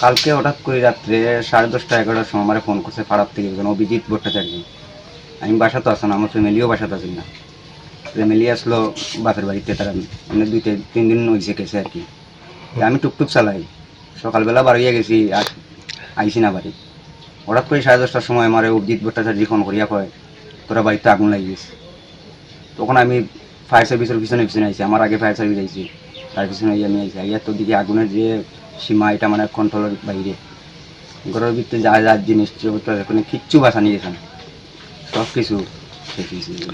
কালকে হঠাৎ করে রাত্রে সাড়ে দশটা, এগারোটার সময় আমার ফোন করছে পাড়ার থেকে, একজন অভিজিৎ ভট্টাচার্য। আমি বাসা তো আসলাম আমার ফ্যামিলিও বাসাতে আছি না। ফ্যামিলি আসলো বাপের বাড়িতে, তারা মানে দুই তিন- তিন দিন হয়েছে গেছে আর কি। আমি টুকটুক চালাই। সকালবেলা বাড়িয়ে গেছি, আর আইসি না বাড়ি। হঠাৎ করে সাড়ে দশটার সময় আমার অভিজিৎ ভট্টাচার্য ফোন করিয়া কয়, তোরা বাড়িতে আগুন লাগিয়ে গেছে তখন আমি ফায়ার সার্ভিসের পিছনে পিছনে আইছি, আমার আগে ফায়ার সার্ভিস আইছি। তার পিছনে আমি আইছি। আইয়া তো দিকে আগুনের যে সীমা এটা মানে কন্ট্রোলের বাইরে। ঘরের ভিতরে যা যা জিনিস ওখানে কিচ্ছু বাসা নিয়ে গেছেন সব কিছু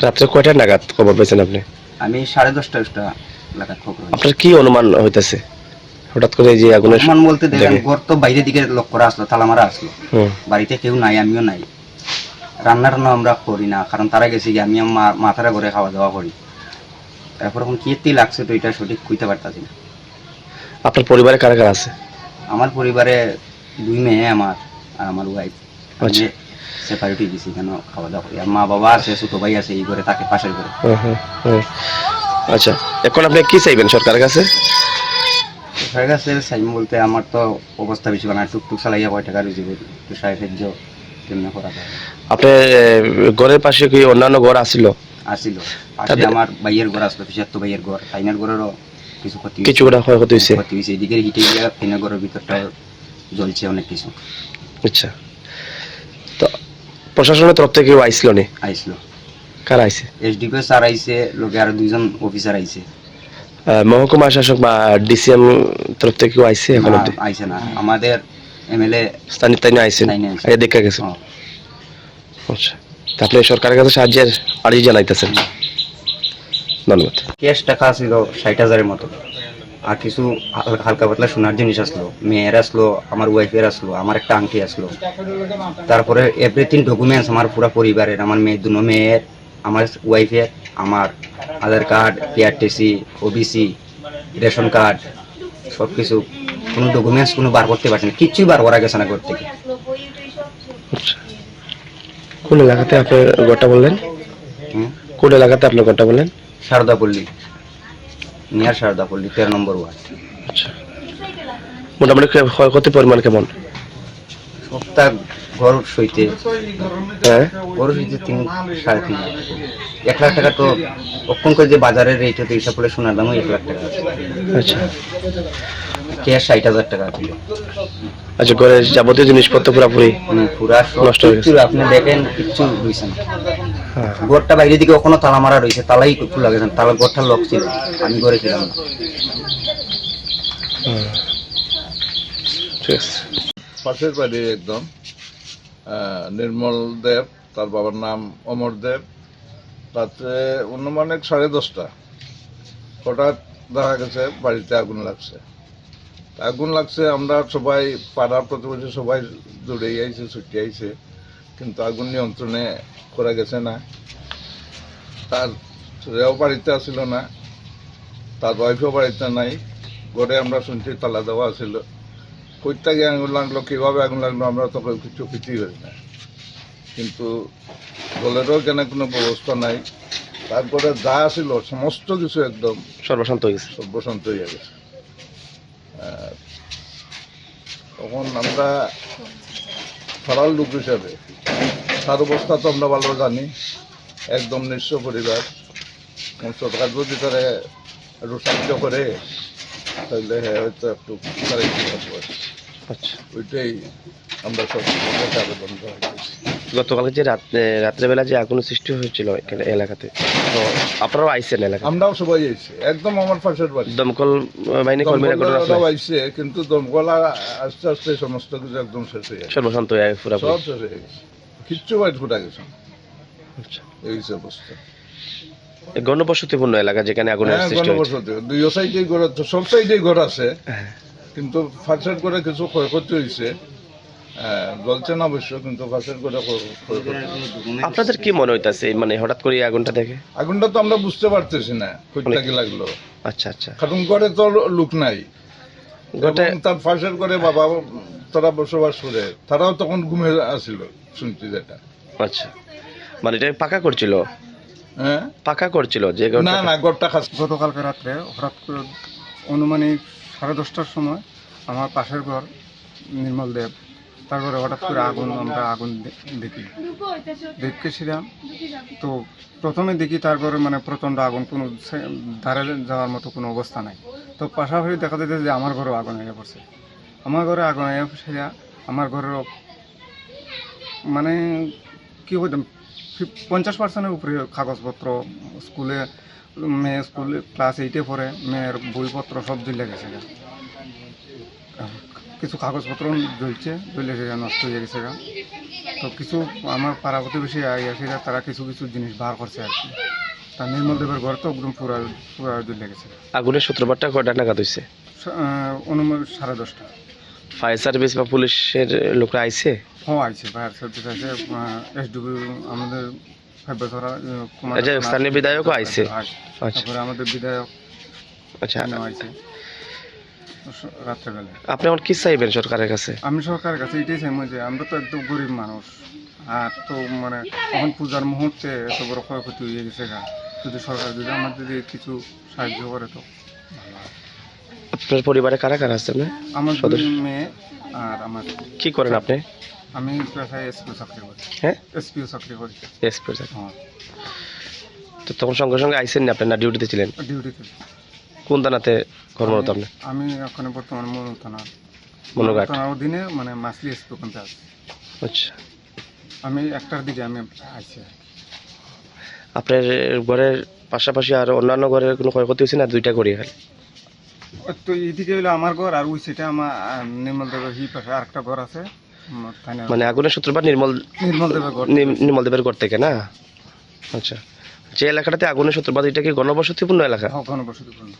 রাত্রে কয়টা নাগাদ খবর পেয়েছেন আপনি? আমি সাড়ে দশটা দশটা এলাকার খবর আপনার কি অনুমান হইতেছে? হঠাৎ করে যে আগুনের অনুমান বলতে দেখেন দেখে। ঘর তো বাইরের দিকে লক করা আসলো তালা মারা আসলো। বাড়িতে কেউ নাই আমিও নাই। রান্না টান্না আমরা করি না কারণ তারা গেছে কি আমি মাথারা ঘরে খাওয়া দাওয়া করি। তারপর এখন কি লাগছে তো এটা সঠিক কইতে পারতাছি না। আপনার পরিবারে কারা কারা আছে? আমার পরিবারে দুই মেয়ে আমার আর আমার ওয়াইফ আচ্ছা। সেপারেটই দিছি কেন খাওয়া দাওয়া করি? আর মা বাবা আছে ছোট ভাই আছে এই ঘরে তাকে পাশের হুম। আচ্ছা এখন আপনি কি চাইবেন সরকারের কাছে? সরকার কাছে সাইম বলতে আমার তো অবস্থা বেশি বানা টুকটুক চালাইয়া কয় টাকা রুজি করি। একটু সাহায্য কেমনে করা যায়? আপনার এ, ঘরের পাশে কি অন্যান্য ঘর আসিল? পাশে আমার ভাইয়ের ঘর আসলো পিসাত্তো ভাইয়ের ঘর। তাইনার ঘরেরও কিছু ক্ষতি। ক্ষয়ক্ষতি হয়েছে। ক্ষতি হয়েছে। এদিকে হিটে গিয়ে ফেনের ভিতরটা জ্বলছে অনেক কিছু। আচ্ছা। তো প্রশাসনের তরফ থেকে কেউ আইছিল নি? আইসলো। কারা আইছে এসডিপিও স্যার আইছে লোকে আর দুইজন অফিসার আইছে মহকুমা শাসক বা ডিসিএম তরফ থেকে কেউ আইছে এখন আইছে না। আমাদের এমএলএ স্থানীয় স্থানীয় আইছেন। আগে দেখা গেছে। আচ্ছা। সরকারের কাছে সাহায্যের আর্জি জানাইতেছেন? ধন্যবাদ। ক্যাশ টাকা ছিল ষাট হাজারের মতো। আর কিছু হালকা পাতলা সোনার জিনিস আসলো। মেয়ের আসলো আমার ওয়াইফের আসলো আমার একটা আংটি আসলো। তারপরে এভরিথিং ডকুমেন্টস আমার পুরো পরিবারের আমার মেয়ে দুনো মেয়ের আমার ওয়াইফের আমার Aadhaar card PRTC OBC ration card সব কিছু কোনো ডকুমেন্টস কোনো বার করতে পারছে না। কিচ্ছুই বার করা গেছে না ঘর থেকে। আচ্ছা। কোন এলাকাতে আপনি ঘরটা বললেন? কোন এলাকাতে আপনি ঘরটা বললেন? সারদাপল্লী নিয়ার সারদাপল্লী তেরো নম্বর ওয়ার্ড। আচ্ছা। মোটামুটি ক্ষয়ক্ষতি পরিমাণ কেমন? সপ্তাহ ঘর সইতে হ্যাঁ। সইতে তিন সাড়ে তিন এক লাখ টাকা তো অক্ষণ করে যে বাজারের রেট হতে হিসাব করে সোনার দাম এক লাখ টাকা আচ্ছা। ক্যাশ ষাট হাজার টাকা ছিল। আচ্ছা ঘরের যাবতীয় জিনিসপত্র পুরোপুরি পুরা নষ্ট হয়ে গেছে। আপনি দেখেন কিচ্ছু রয়েছে না। হ্যাঁ ঘরটা বাইরে দিকে ওখানে তালা মারা রয়েছে তালাই খোলা গেছে তালা ঘরটা লক ছিল আমি ঘরে ছিলাম না। ঠিক আছে। পাশের বাড়ি একদম আহ, নির্মল দেব তার বাবার নাম অমর দেব। রাত্রে অনুমানিক সাড়ে দশটা। হঠাৎ দেখা গেছে বাড়িতে আগুন লাগছে। আগুন লাগছে আমরা সবাই পাড়ার প্রতিবেশী সবাই দৌড়ে আইছে ছুটি আইছে। কিন্তু আগুন নিয়ন্ত্রণে করা গেছে না। তার ছেলেও বাড়িতে আসিল না তার ওয়াইফও বাড়িতে নাই। ঘরে আমরা শুনছি তালা দেওয়া ছিল কইটা গিয়ে আগুন লাগল কীভাবে আগুন লাগল আমরা তো কিছু কিছুই করি না। কিন্তু দলেরও কেন কোনো ব্যবস্থা নাই। তারপরে যা ছিল সমস্ত কিছু একদম সর্বশান্ত হয়ে গেছে। সর্বশান্ত হয়ে গেছে আর তখন আমরা ফারাল লোক হিসাবে তার অবস্থা তো আমরা ভালো জানি একদম নিঃস্ব পরিবার। সরকার যদি তারা একটু সাহায্য করে তাহলে হ্যাঁ হয়তো একটু আচ্ছা। ওইটাই আমরা সব আবেদন করা হয়েছে। গতকালকে যে রাত্রে রাত্রেবেলা যে আগুন সৃষ্টি হয়েছিল এখানে এলাকাতে তো আপনারাও আইসেন এলাকা আমরাও সবাই এসেছি একদম আমার পাশের বাড়ি। দমকল বাহিনী কর্মীরা ঘটনা আইছে কিন্তু দমকল আস্তে আস্তে সমস্ত কিছু একদম শেষ হয়ে গেছে। সর্বশান্ত হয়ে গেছে পুরোপুরি। সব শেষ হয়ে গেছে। কিচ্ছু বাইট ফুটা গেছে আচ্ছা। এই অবস্থা। গণবসতিপূর্ণ এলাকা যেখানে আগুনের হ্যাঁ সৃষ্টি হয়েছে। দুই সাইডেই ঘর সব সাইডেই ঘর আছে। হ্যাঁ। কিন্তু ফার্স্ট করে কিছু ক্ষয়ক্ষতি হয়েছে। হ্যাঁ, জ্বলছে না অবশ্য কিন্তু ফার্স্ট করে। আপনাদের কি মনে হইতাছে মানে হঠাৎ করে আগুনটা দেখে? আগুনটা তো আমরা বুঝতে পারতেছি না কইটা কি লাগল। আচ্ছা আচ্ছা। কারণ ঘরে তো লোক নাই। তার ফাঁসের করে বাবা তারা বসবাস করে তারাও তখন ঘুমে আসিল শুনছি যেটা। আচ্ছা। মানে এটা পাকা করছিল? হ্যাঁ? পাকা করছিল যে না না ঘরটা খাস গতকালকে রাত্রে হঠাৎ করে অনুমানিক সাড়ে দশটার সময় আমার পাশের ঘর নির্মল দেব তারপরে হঠাৎ করে আগুন, আমরা আগুন দেখি। দেখেছিলাম তো প্রথমে দেখি তারপরে মানে প্রচণ্ড আগুন, কোনো ধারে যাওয়ার মতো কোনো অবস্থা নাই। তো পাশাপাশি দেখা যাচ্ছে যে আমার ঘরেও আগুন হয়ে পড়ছে। আমার ঘরে আগুন হয়ে পড়ছে আমার ঘরেরও মানে কি বলতাম পঞ্চাশ পার্সেন্টের উপরে কাগজপত্র, স্কুলে, মেয়ে স্কুলে, ক্লাস এইটে পড়ে, মেয়ের বইপত্র সব জ্বলে গেছে। কিছু কাগজপত্র জ্বলছে জ্বলে গেছে নষ্ট হয়ে গেছে। তো কিছু আমার পাড়া প্রতিবেশী আছে তারা কিছু কিছু জিনিস বার করছে আর কি। তা নির্মল দেবের ঘর তো একদম পুরা পুরা জ্বলে গেছে আগুনের সূত্রপাতটা কয়টা নাগাদ হয়েছে অনুমান সাড়ে দশটা। ফায়ার সার্ভিস বা পুলিশের লোকরা আইছে? হ্যাঁ আইছে। ফায়ার সার্ভিস আছে এসডিবি আমাদের যে স্থানীয় বিধায়কও আইছে। আচ্ছা। তারপরে আমাদের বিধায়ক আচ্ছা। আইছে। রাত্রেবেলায় আপনি এখন কি চাইবেন সরকারের কাছে? আমি সরকারের কাছে এটাই চাইব যে আমরা তো একদম গরিব মানুষ। আর তো মানে এখন পূজার মুহূর্তে এত বড় ক্ষয়ক্ষতি হয়ে গেছে গা। যদি সরকার যদি যদি কিছু সাহায্য করে তো আপনার পরিবারে কারা কারা আছে আমার দুই সদস্য। মেয়ে আর আমার কি করেন আপনি? আমি পেশায় এসপিও চাকরি করি। হ্যাঁ? এসপিও চাকরি করি। এসপি হ্যাঁ। তো তখন সঙ্গে সঙ্গে আইসেন না আপনি? না ডিউটিতে ছিলেন? ডিউটিতে। কোন থানাতে কর্মরত আপনি? আমি এখন বর্তমানে মনোর থানা মনোঘাট থানার অধীনে মানে মাসলি এসপি আছি। আচ্ছা। আমি একটার দিকে আমি আইছি আপনার ঘরের পাশাপাশি আর অন্যান্য ঘরের কোনো ক্ষয়ক্ষতি হয়েছে না? দুইটা করি খালি তো এইদিকে হলো আমার ঘর আর ওই সেটা আমার নির্মল দেবের হি পাশে আরেকটা ঘর আছে মানে আগুনের সূত্রপাত নির্মল নির্মল দেবের ঘর নির্মল দেবের ঘর থেকে না? আচ্ছা। যে এলাকাটাতে আগুনের সূত্রপাত এটা কি গণবসতিপূর্ণ এলাকা? ঘনবসতিপূর্ণ।